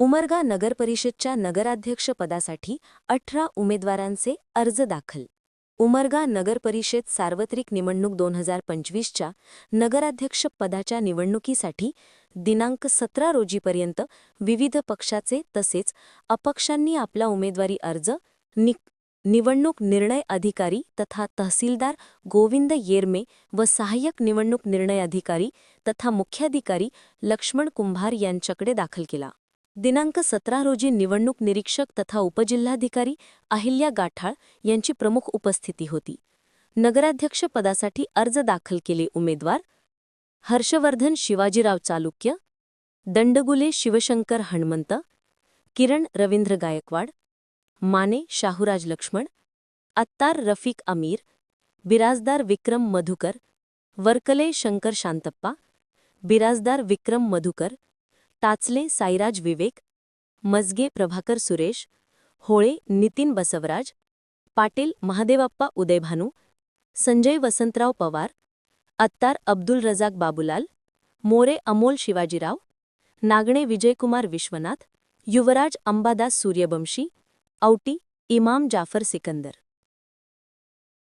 उमरगा नगरपरिषदच्या नगराध्यक्षपदासाठी अठरा उमेदवारांचे अर्ज दाखल. उमरगा नगरपरिषद सार्वत्रिक निवडणूक दोन हजार पंचवीसच्या नगराध्यक्षपदाच्या निवडणुकीसाठी दिनांक सतरा रोजीपर्यंत विविध पक्षाचे तसेच अपक्षांनी आपला उमेदवारी अर्ज नि निवडणूक निर्णय अधिकारी तथा तहसीलदार गोविंद येरमे व सहाय्यक निवडणूक निर्णय अधिकारी तथा मुख्याधिकारी लक्ष्मण कुंभार यांच्याकडे दाखल केला. दिनांक सतरा रोजी निवडणूक निरीक्षक तथा उपजिल्हाधिकारी अहिल्या गाठाळ यांची प्रमुख उपस्थिती होती. नगराध्यक्षपदासाठी अर्ज दाखल केले उमेदवार हर्षवर्धन शिवाजीराव चालुक्य दंडगुले शिवशंकर हणमंत किरण रवींद्र गायकवाड माने शाहूराज लक्ष्मण अत्तार रफिक अमीर बिराजदार विक्रम मधुकर वर्कले शंकर शांतप्पा बिराजदार विक्रम मधुकर टाचले साईराज विवेक मजगे प्रभाकर सुरेश होळे नितीन बसवराज पाटील महादेवाप्पा उदयभानू संजय वसंतराव पवार अत्तार अब्दुल रजाक बाबुलाल मोरे अमोल शिवाजीराव नागणे विजयकुमार विश्वनाथ युवराज अंबादास सूर्यवंशी औटी इमाम जाफर सिकंदर.